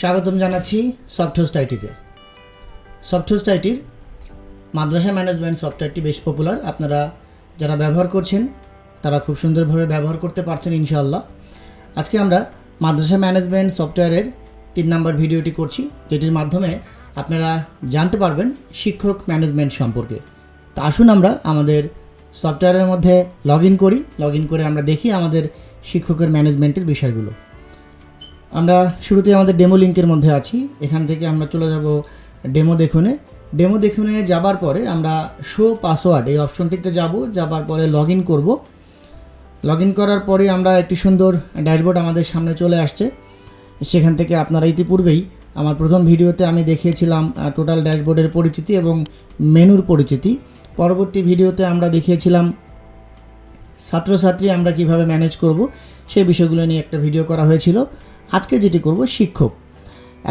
স্বাগতম জানাচ্ছি সফটহোস্ট আইটিতে সফটহোস্ট আইটির মাদ্রাসা ম্যানেজমেন্ট সফটওয়্যারটি বেশ পপুলার। আপনারা যারা ব্যবহার করছেন, তারা খুব সুন্দরভাবে ব্যবহার করতে পারছেন ইনশাআল্লাহ। আজকে আমরা মাদ্রাসা ম্যানেজমেন্ট সফটওয়্যারের তিন নম্বর ভিডিওটি করছি, যেটির মাধ্যমে আপনারা জানতে পারবেন শিক্ষক ম্যানেজমেন্ট সম্পর্কে। তা আসুন আমরা আমাদের সফটওয়্যারের মধ্যে লগ ইন করি। লগ ইন করে আমরা দেখি আমাদের শিক্ষকের ম্যানেজমেন্টের বিষয়গুলো। আমরা শুরুতে আমাদের ডেমো লিঙ্কের মধ্যে আছি। এখান থেকে আমরা চলে যাব ডেমো দেখুনে। ডেমো দেখুনে যাবার পরে আমরা শো পাসওয়ার্ড এই অপশনটিতে যাব, যাবার পরে লগ ইন করব। লগ ইন করার পরে আমরা একটি সুন্দর ড্যাশবোর্ড আমাদের সামনে চলে আসছে। সেখান থেকে আপনারা ইতিপূর্বেই আমার প্রথম ভিডিওতে আমি দেখিয়েছিলাম টোটাল ড্যাশবোর্ডের পরিচিতি এবং মেনুর পরিচিতি। পরবর্তী ভিডিওতে আমরা দেখিয়েছিলাম ছাত্রছাত্রী আমরা কীভাবে ম্যানেজ করব, সেই বিষয়গুলো নিয়ে একটা ভিডিও করা হয়েছিল। আজকে যেটি করব শিক্ষক।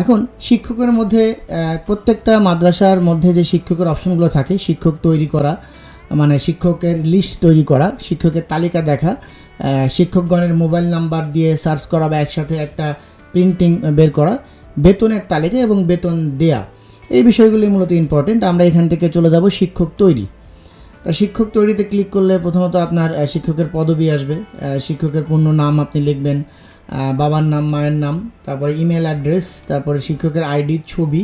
এখন শিক্ষকের মধ্যে প্রত্যেকটা মাদ্রাসার মধ্যে যে শিক্ষকের অপশনগুলো থাকে, শিক্ষক তৈরি করা মানে শিক্ষকের লিস্ট তৈরি করা, শিক্ষকের তালিকা দেখা শিক্ষকগণের মোবাইল নাম্বার দিয়ে সার্চ করা বা একসাথে একটা প্রিন্টিং বের করা, বেতনের তালিকা এবং বেতন দেয়া, এই বিষয়গুলি মূলত ইম্পর্টেন্ট আমরা এখান থেকে চলে যাব শিক্ষক তৈরি। তা শিক্ষক তৈরিতে ক্লিক করলে প্রথমত আপনার শিক্ষকের পদবি আসবে শিক্ষকের পূর্ণ নাম আপনি লিখবেন বাবার নাম, মায়ের নাম, তারপরে ইমেল অ্যাড্রেস তারপরে শিক্ষকের আইডি ছবি,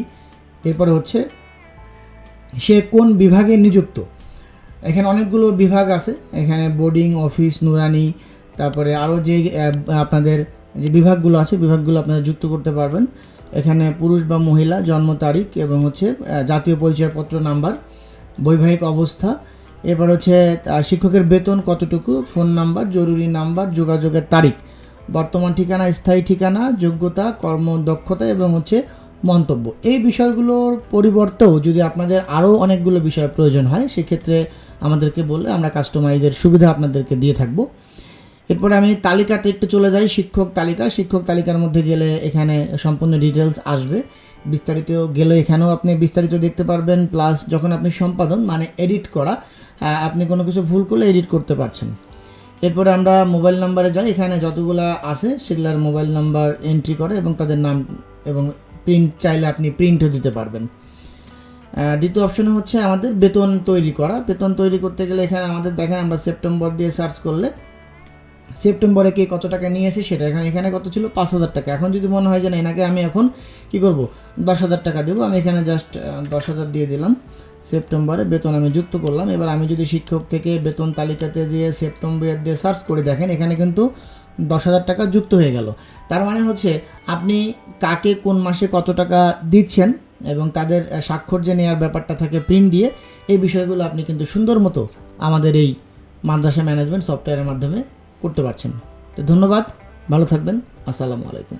এরপরে হচ্ছে সে কোন বিভাগে নিযুক্ত? এখানে অনেকগুলো বিভাগ আছে। এখানে বোর্ডিং অফিস নুরানি, তারপরে আরও যে আপনাদের যে বিভাগগুলো আছে, বিভাগগুলো আপনারা যুক্ত করতে পারবেন। এখানে পুরুষ বা মহিলা, জন্ম তারিখ এবং হচ্ছে জাতীয় পরিচয়পত্র নাম্বার, বৈবাহিক অবস্থা, এরপর হচ্ছে শিক্ষকের বেতন কতটুকু, ফোন নাম্বার, জরুরি নাম্বার, যোগাযোগের তারিখ। বর্তমান ঠিকানা, স্থায়ী ঠিকানা, যোগ্যতা কর্মদক্ষতা এবং হচ্ছে মন্তব্য। এই বিষয়গুলোর পরিবর্তেও যদি আপনাদের আরও অনেকগুলো বিষয় প্রয়োজন হয়, সেক্ষেত্রে আমাদেরকে বললে আমরা কাস্টমাইজের সুবিধা আপনাদেরকে দিয়ে থাকব। এরপরে আমি তালিকাতে একটু চলে যাই, শিক্ষক তালিকা। শিক্ষক তালিকার মধ্যে গেলে এখানে সম্পূর্ণ ডিটেলস আসবে। বিস্তারিত গেলে এখানেও আপনি বিস্তারিত দেখতে পারবেন প্লাস যখন আপনি সম্পাদন মানে এডিট করা আপনি কোনো কিছু ভুল করলে এডিট করতে পারছেন। এরপরে আমরা মোবাইল নাম্বারে যাই। এখানে যতগুলা আছে, সেগুলার মোবাইল নাম্বার এন্ট্রি করে এবং তাদের নাম এবং প্রিন্ট চাইলে আপনি প্রিন্টও দিতে পারবেন। দ্বিতীয় অপশনে হচ্ছে আমাদের বেতন তৈরি করা। বেতন তৈরি করতে গেলে এখানে আমাদের দেখেন আমরা সেপ্টেম্বর দিয়ে সার্চ করলে সেপ্টেম্বরে কে কত টাকা নিয়েছে সেটা এখানে এখানে কত ছিল? পাঁচ হাজার টাকা। এখন যদি মনে হয় যে না, এনাকে আমি এখন কি করব? দশ হাজার টাকা দেবো। আমি এখানে জাস্ট দশ হাজার দিয়ে দিলাম। সেপ্টেম্বরে বেতন আমি যুক্ত করলাম। এবার আমি যদি শিক্ষক থেকে বেতন তালিকাতে দিয়ে সেপ্টেম্বর দিয়ে সার্চ করে দেখেন, এখানে কিন্তু দশ হাজার টাকা যুক্ত হয়ে গেল। তার মানে হচ্ছে আপনি কাকে কোন মাসে কত টাকা দিচ্ছেন এবং তাদের স্বাক্ষর যে নেওয়ার ব্যাপারটা থাকে প্রিন্ট দিয়ে, এই বিষয়গুলো আপনি কিন্তু সুন্দর মতো আমাদের এই মাদ্রাসা ম্যানেজমেন্ট সফটওয়্যারের মাধ্যমে করতে পারছেন। তো ধন্যবাদ, ভালো থাকবেন, আসসালামু আলাইকুম।